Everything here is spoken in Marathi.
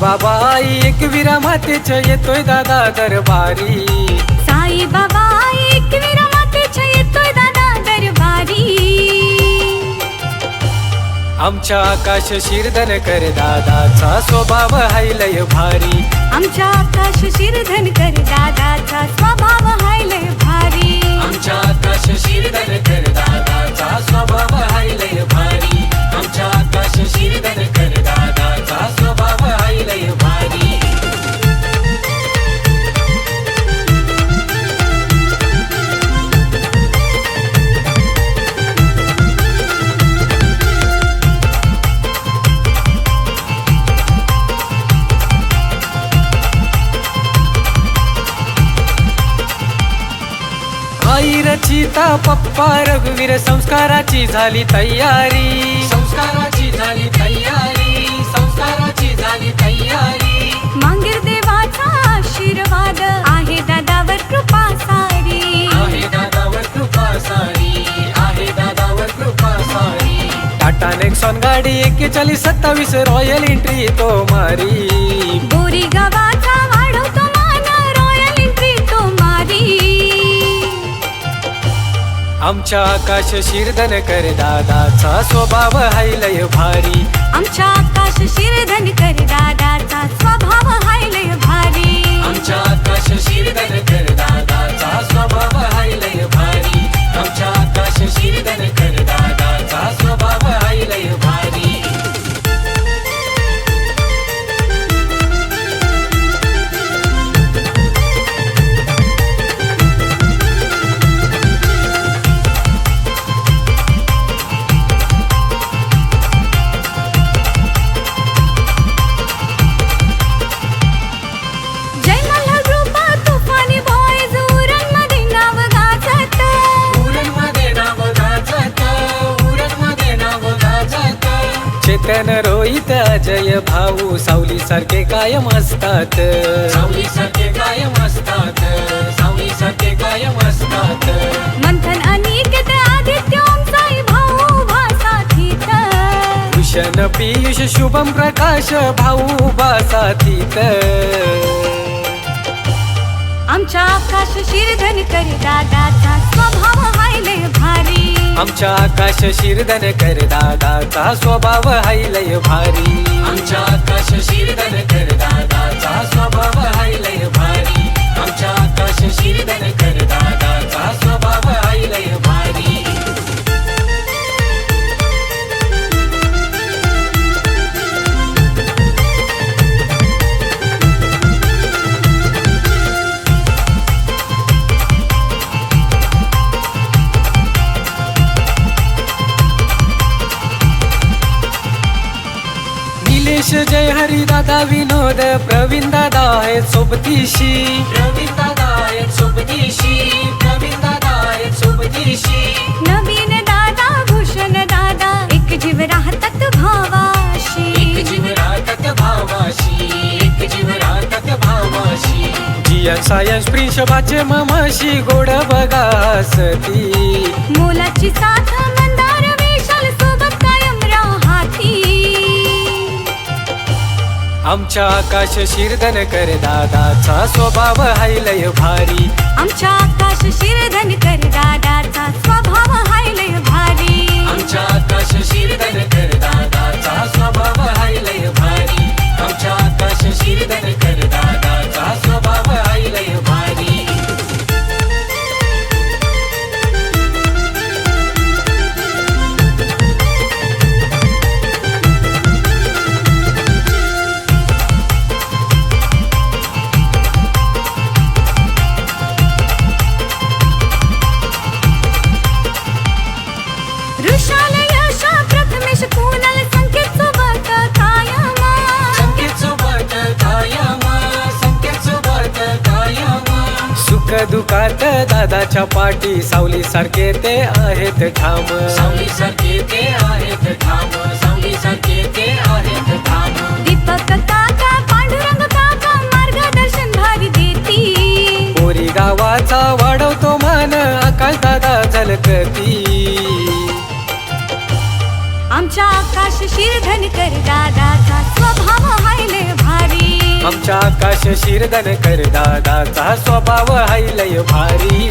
बाबा एकविरा मातेच्या येतोय दादा दरबारी. साई बाबा एकविरा मातेच्या येतोय दादा दरबारी. आमच्या आकाश शिरदन कर दादाचा स्वभाव हाय लय भारी. आमच्या आकाश शिरधन कर दादाचा स्वभाव हाय लय भारी. आमच्या रचिता पप्पा रघुवीर संस्काराची झाली तयारी. संस्काराची झाली तयारी संस्काराची झाली तयारी. मांगीर देवाचा आशीर्वाद आहे दादावर कृपा सारी. आहे दादावर कृपा सारी आहे दादावर कृपा सारी. टाटा नेक्सॉन गाडी एक्केचाळीस सत्तावीस रॉयल एंट्री तो मारी. बोरी गावाचा आमच्या आकाश शिरधन कर दादाचा स्वभाव हाय लय भारी. आमच्या चेतन रोहित अजय भाऊ सावली सारखे कायम असतात. सावली सारखे कायम असतात. सावली सारखे कायम असतात. मंथन अनिकेत आदित्य ओम साई भाऊ भासाथीत भूषण पियुष शुभम प्रकाश भाऊ बासातीत आमच्या आकाश शिरधन कर दादाचा स्वभाव हाय लय भारी. आमच्या आकाश शिरदन कर दादाचा स्वभाव हाय लय भारी. आमच्या जय हरी दादा विनोद प्रवीण दादा आहेत सोबतीशी. प्रवीण दादा आहेत सोबतीशी. प्रवीण दादा आहेत सोबतीशी. नवीन दादा भूषण दादा एक जीव राहतात भावाशी. एक जीव राहतात भावाशी एक जीव राहतात भावाशी. सायन्स प्रिन्शबाचे ममाशी गोड बघा हसती मोलाची साथ आमच्या आकाश शिरदन कर दादाचा स्वभाव हाय लय भारी. आमच्या आकाश शिरधन कर दादाचा स्वभाव हाय लय भारी. आमच्या आकाश शिरदन सुख दुखात दादाच्या पाठी सावली सारखे ते आहेत ठाम. सावली सारखे ते आहेत ठाम. सावली सारखे ते आहेत ठाम. दीपक काका पांडुरंग काका मार्गदर्शन भारी देती. पोरी गावाचा वाढवतो मान आकाश दादा झलकती. आमच्या आकाश शिरधन कर दादाचा. स्वभाव हाय लय भारी आमच्या आकाश शिरदनकर दादाचा स्वभाव हाय लय भारी.